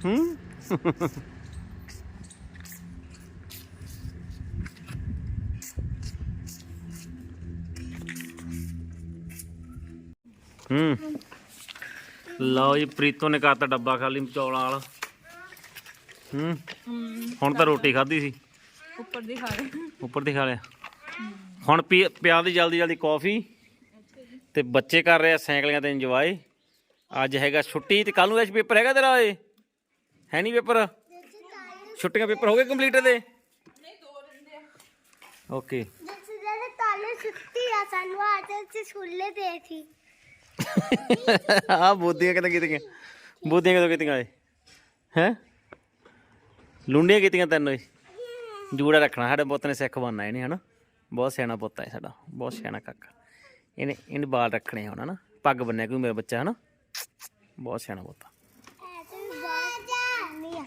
ਹੂੰ? ਹੂੰ। ਲਓ ਜੀ ਪ੍ਰੀਤੋ ਨੇ ਕਰਤਾ ਡੱਬਾ ਖਾਲੀ ਚੌਲਾਂ ਵਾਲਾ। ਹੂੰ। ਹੁਣ ਤਾਂ ਰੋਟੀ ਖਾਧੀ ਸੀ। ਉੱਪਰ ਦੀ ਖਾ ਰਹੇ। ਉੱਪਰ ਦੀ ਖਾ ਲਿਆ। ਹੁਣ ਪੀ ਪਿਆ ਦੀ ਜਲਦੀ ਜਲਦੀ ਕਾਫੀ। ਤੇ ਬੱਚੇ ਕਰ ਰਹੇ ਆ ਸਾਈਕਲੀਆਂ ਤੇ ਇੰਜੋਏ। ਅੱਜ ਹੈਗਾ ਛੁੱਟੀ ਤੇ ਕੱਲ ਨੂੰ ਐਸ ਪੇਪਰ ਹੈਗਾ ਤੇਰਾ ਓਏ ਹੈ ਨਹੀਂ ਪੇਪਰ? ਛੁੱਟੀਆਂ ਪੇਪਰ ਹੋ ਗਏ ਕੰਪਲੀਟ ਇਹਦੇ? ਓਕੇ ਜਿਹੜੇ ਤਾਲੇ ਸੁੱਤੀ ਆ ਸਾਨੂੰ ਅੱਜ ਅਸੀਂ ਸਕੂਲੇ ਦੇ ਸੀ ਆ ਬੋਦੀਆਂ ਕਿਤੇ ਕੀਤੀਆਂ? ਬੋਦੀਆਂ ਕਿਤੇ ਕੀਤੀਆਂ ਓਏ? ਹੈ? ਲੁੰਡੀਆਂ ਕੀਤੀਆਂ ਤੈਨੂੰ ਜੂੜਾ ਰੱਖਣਾ, ਸਾਡੇ ਪੁੱਤ ਨੇ ਸਿੱਖ ਬਣਨਾ ਇਹਨੇ, ਹਨਾ? ਬਹੁਤ ਸਿਆਣਾ ਪੁੱਤ ਹੈ ਸਾਡਾ, ਬਹੁਤ ਸਿਆਣਾ ਕਾਕਾ। ਇਹਨੇ ਇਹਨੇ ਬਾਲ ਰੱਖਣੇ ਹੁਣ, ਹਨਾ? ਪੱਗ ਬੰਨਿਆ ਕੋਈ ਮੇਰਾ ਬੱਚਾ, ਹਨਾ? ਬਹੁਤ ਸਿਆਣਾ ਪੁੱਤ ਆ। ਐਸੇ ਵੀ ਬਹੁਤ ਜਾਨੀ ਆ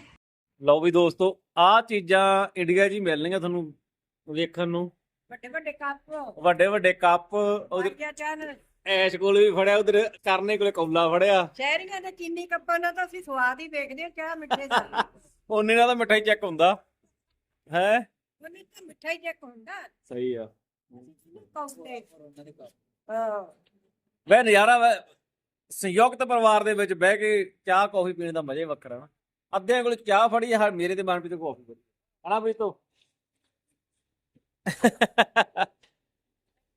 ਲਓ ਵੀ ਦੋਸਤੋ ਆ ਚੀਜ਼ਾਂ ਇੰਡੀਆ 'ਚ ਹੀ ਮਿਲਣਗੀਆਂ ਤੁਹਾਨੂੰ ਵੇਖਣ ਨੂੰ। ਵੱਡੇ ਵੱਡੇ ਕੱਪ। ਵੱਡੇ ਵੱਡੇ ਕੱਪ ਕਿਆ ਚਾਹਨ ਐਸ਼ ਕੋਲ ਵੀ ਫੜਿਆ ਉਧਰ ਕਰਨੇ ਕੋਲੇ ਕੌਲਾ ਫੜਿਆ। ਸ਼ਹਿਰੀਆਂ ਦੇ ਚੀਨੀ ਕੱਪਾਂ ਨਾਲ ਤਾਂ ਅਸੀਂ ਸਵਾਦ ਹੀ ਵੇਖਦੇ ਹਾਂ ਚਾਹ ਮਿੱਠੇ [laughs] ਦਾ ਉਹਨੇ ਨਾਲ ਤਾਂ ਮਿਠਾਈ ਚੈੱਕ ਹੁੰਦਾ। ਹੈ? ਉਹਨੇ ਤਾਂ ਮਿਠਾਈ ਚੈੱਕ ਹੁੰਦਾ। ਸਹੀ ਆ। ਹਾਂ। ਵੈ ਨਜ਼ਾਰਾ ਵੈ ਸੰਯੁਕਤ ਪਰਿਵਾਰ ਦੇ ਵਿੱਚ ਬਹਿ ਕੇ ਚਾਹ ਕੌਫੀ ਪੀਣ ਦਾ ਮਜ਼ਾ ਹੀ ਵੱਖਰਾ ਨਾ। ਅੱਧਿਆਂ ਕੋਲ ਚਾਹ ਫੜੀ ਆ ਮੇਰੇ ਤੇ ਮਨਪ੍ਰੀਤ ਕੋਲ ਕੌਫੀ ਫੜੀ ਹਣਾ ਵੀ ਤੋ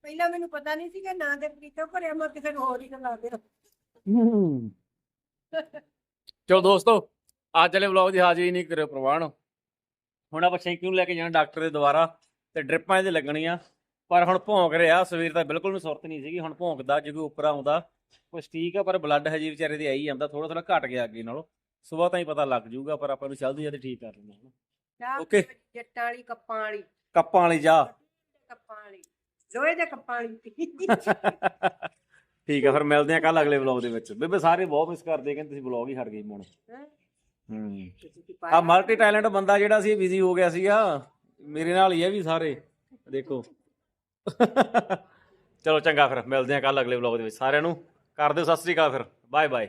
ਪਹਿਲਾਂ ਮੈਨੂੰ ਪਤਾ ਨਹੀਂ ਸੀ ਕਿ ਨਾਂ ਦੇ ਪੀਤੋ ਭਰਿਆ ਮੈਂ ਕਿਸੇ ਨੂੰ ਹੋਰ ਹੀ ਲਾ ਦੇ ਚਲੋ ਦੋਸਤੋ ਅੱਜ ਵਾਲੇ ਵਲੌਗ ਦੀ ਹਾਜ਼ਰੀ ਨਹੀਂ ਕਰਿਓ ਪ੍ਰਵਾਨ। ਹੁਣ ਆਪਾਂ ਸ਼ੈਂਕੀ ਨੂੰ ਲੈ ਕੇ ਜਾਣਾ ਡਾਕਟਰ ਦੇ ਦੁਆਰਾ ਤੇ ਡ੍ਰਿਪਾਂ ਇਹਦੇ ਲੱਗਣੀਆਂ। ਪਰ ਹੁਣ ਭੌਂਕ ਰਿਹਾ ਸਵੇਰ ਤਾਂ ਬਿਲਕੁਲ ਵੀ ਸੁਰਤ ਨਹੀਂ ਸੀਗੀ ਹੁਣ ਭੌਂਕਦਾ ਜੇ ਕੋਈ ਉੱਪਰ ਆਉਂਦਾ ਕੁਛ ਠੀਕ ਆ ਪਰ ਬਲੱਡ ਹਜੇ ਵਿਚਾਰੇ ਦੇ ਆਈ ਜਾਂਦਾ ਥੋੜਾ ਥੋੜਾ ਘਟ ਗਿਆ ਅੱਗੇ ਨਾਲੋਂ। ਸਵੇਰ ਤਾਂ ਹੀ ਪਤਾ ਲੱਗ ਜਾਊਗਾ ਪਰ ਆਪਾਂ ਨੂੰ ਜਲਦੀ ਜਲਦੀ ਠੀਕ ਕਰ ਲੈਣਾ ਹੁਣ ਚਾਹ Okay. ਜੱਟਾਂ ਵਾਲੀ ਕੱਪਾਂ ਵਾਲੀ। ਕੱਪਾਂ ਵਾਲੀ ਚਾਹ ਕੱਪਾਂ ਵਾਲੀ। ਲੋਹੇ ਦੇ ਕੱਪਾਂ ਵਾਲੀ। [laughs] ਠੀਕ ਆ ਫਿਰ ਮਿਲਦੇ ਆ ਕੱਲ ਅਗਲੇ ਵਲੌਗ ਦੇ ਵਿੱਚ। ਬੇਬੇ ਸਾਰੇ ਬਹੁਤ ਮਿਸ ਕਰਦੇ ਕਹਿੰਦੇ ਤੁਸੀਂ ਵਲੌਗ ਹੀ ਛੱਡ ਗਏ ਹੁਣ ਹੈਂ? ਹੂੰ। ਆ ਮਲਟੀ ਟੈਲੈਂਟ ਬੰਦਾ ਜਿਹੜਾ ਸੀ ਬਿਜ਼ੀ ਹੋ ਗਿਆ ਸੀਗਾ। ਮੇਰੇ ਨਾਲ ਹੀ ਆ ਵੀ ਸਾਰੇ। ਦੇਖੋ। ਚਲੋ ਚੰਗਾ ਫਿਰ। ਮਿਲਦੇ ਆ ਕੱਲ ਅਗਲੇ ਵਲੌਗ ਦੇ ਵਿੱਚ ਸਾਰਿਆਂ ਨੂੰ। ਕਰ ਦਿਓ ਸਤਿ ਸ੍ਰੀ ਅਕਾਲ ਫਿਰ। Bye bye